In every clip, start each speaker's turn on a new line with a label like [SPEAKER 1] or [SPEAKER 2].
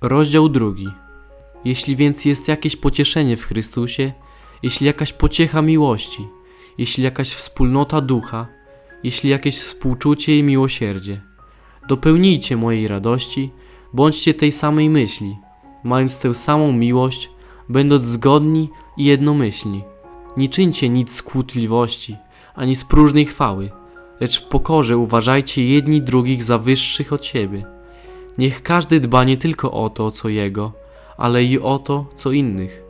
[SPEAKER 1] Rozdział drugi. Jeśli więc jest jakieś pocieszenie w Chrystusie, jeśli jakaś pociecha miłości, jeśli jakaś wspólnota ducha, jeśli jakieś współczucie i miłosierdzie, dopełnijcie mojej radości, bądźcie tej samej myśli, mając tę samą miłość, będąc zgodni i jednomyślni. Nie czyńcie nic z kłótliwości, ani z próżnej chwały, lecz w pokorze uważajcie jedni drugich za wyższych od siebie. Niech każdy dba nie tylko o to, co jego, ale i o to, co innych.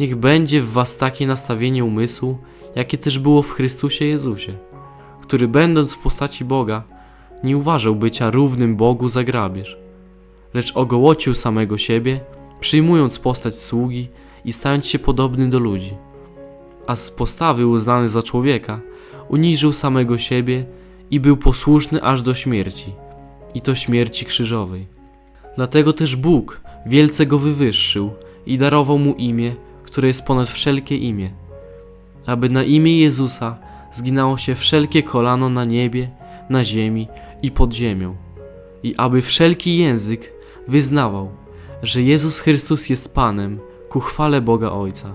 [SPEAKER 1] Niech będzie w was takie nastawienie umysłu, jakie też było w Chrystusie Jezusie, który będąc w postaci Boga, nie uważał bycia równym Bogu za grabież, lecz ogołocił samego siebie, przyjmując postać sługi i stając się podobny do ludzi. A z postawy uznany za człowieka, uniżył samego siebie i był posłuszny aż do śmierci, i to śmierci krzyżowej. Dlatego też Bóg wielce go wywyższył i darował mu imię, które jest ponad wszelkie imię, aby na imię Jezusa zginało się wszelkie kolano na niebie, na ziemi i pod ziemią, i aby wszelki język wyznawał, że Jezus Chrystus jest Panem ku chwale Boga Ojca.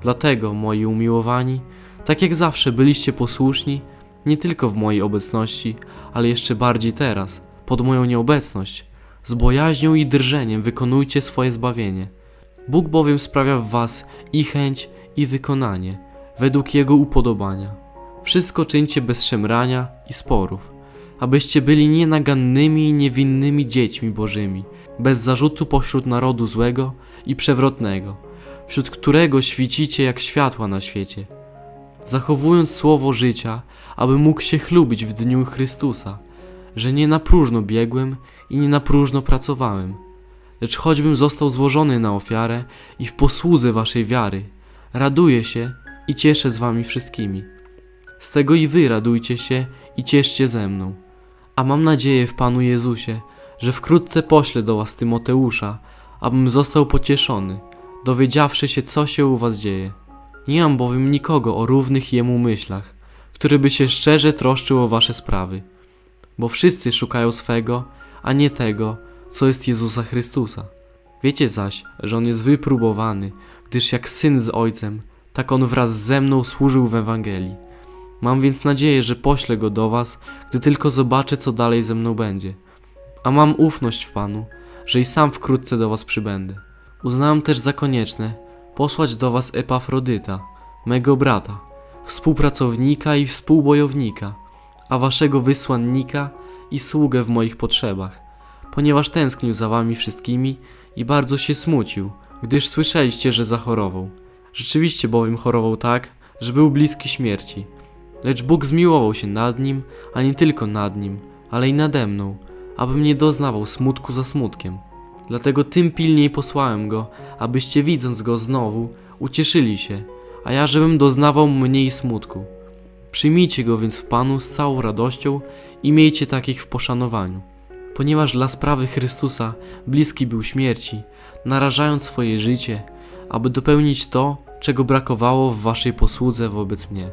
[SPEAKER 1] Dlatego, moi umiłowani, tak jak zawsze byliście posłuszni, nie tylko w mojej obecności, ale jeszcze bardziej teraz, pod moją nieobecność, z bojaźnią i drżeniem wykonujcie swoje zbawienie. Bóg bowiem sprawia w was i chęć, i wykonanie, według Jego upodobania. Wszystko czyńcie bez szemrania i sporów, abyście byli nienagannymi i niewinnymi dziećmi bożymi, bez zarzutu pośród narodu złego i przewrotnego, wśród którego świecicie jak światła na świecie, zachowując słowo życia, aby mógł się chlubić w dniu Chrystusa, że nie na próżno biegłem i nie na próżno pracowałem, lecz choćbym został złożony na ofiarę i w posłudze waszej wiary, raduję się i cieszę z wami wszystkimi. Z tego i wy radujcie się i cieszcie ze mną. A mam nadzieję w Panu Jezusie, że wkrótce poślę do was Tymoteusza, abym został pocieszony, dowiedziawszy się, co się u was dzieje. Nie mam bowiem nikogo o równych jemu myślach, który by się szczerze troszczył o wasze sprawy, bo wszyscy szukają swego, a nie tego, co jest Jezusa Chrystusa. Wiecie zaś, że on jest wypróbowany, gdyż jak syn z ojcem, tak on wraz ze mną służył w Ewangelii. Mam więc nadzieję, że poślę go do was, gdy tylko zobaczę, co dalej ze mną będzie. A mam ufność w Panu, że i sam wkrótce do was przybędę. Uznałem też za konieczne posłać do was Epafrodyta, mego brata, współpracownika i współbojownika, a waszego wysłannika i sługę w moich potrzebach, ponieważ tęsknił za wami wszystkimi i bardzo się smucił, gdyż słyszeliście, że zachorował. Rzeczywiście bowiem chorował tak, że był bliski śmierci. Lecz Bóg zmiłował się nad nim, a nie tylko nad nim, ale i nade mną, abym nie doznawał smutku za smutkiem. Dlatego tym pilniej posłałem go, abyście widząc go znowu, ucieszyli się, a ja żebym doznawał mniej smutku. Przyjmijcie go więc w Panu z całą radością i miejcie takich w poszanowaniu. Ponieważ dla sprawy Chrystusa bliski był śmierci, narażając swoje życie, aby dopełnić to, czego brakowało w waszej posłudze wobec mnie.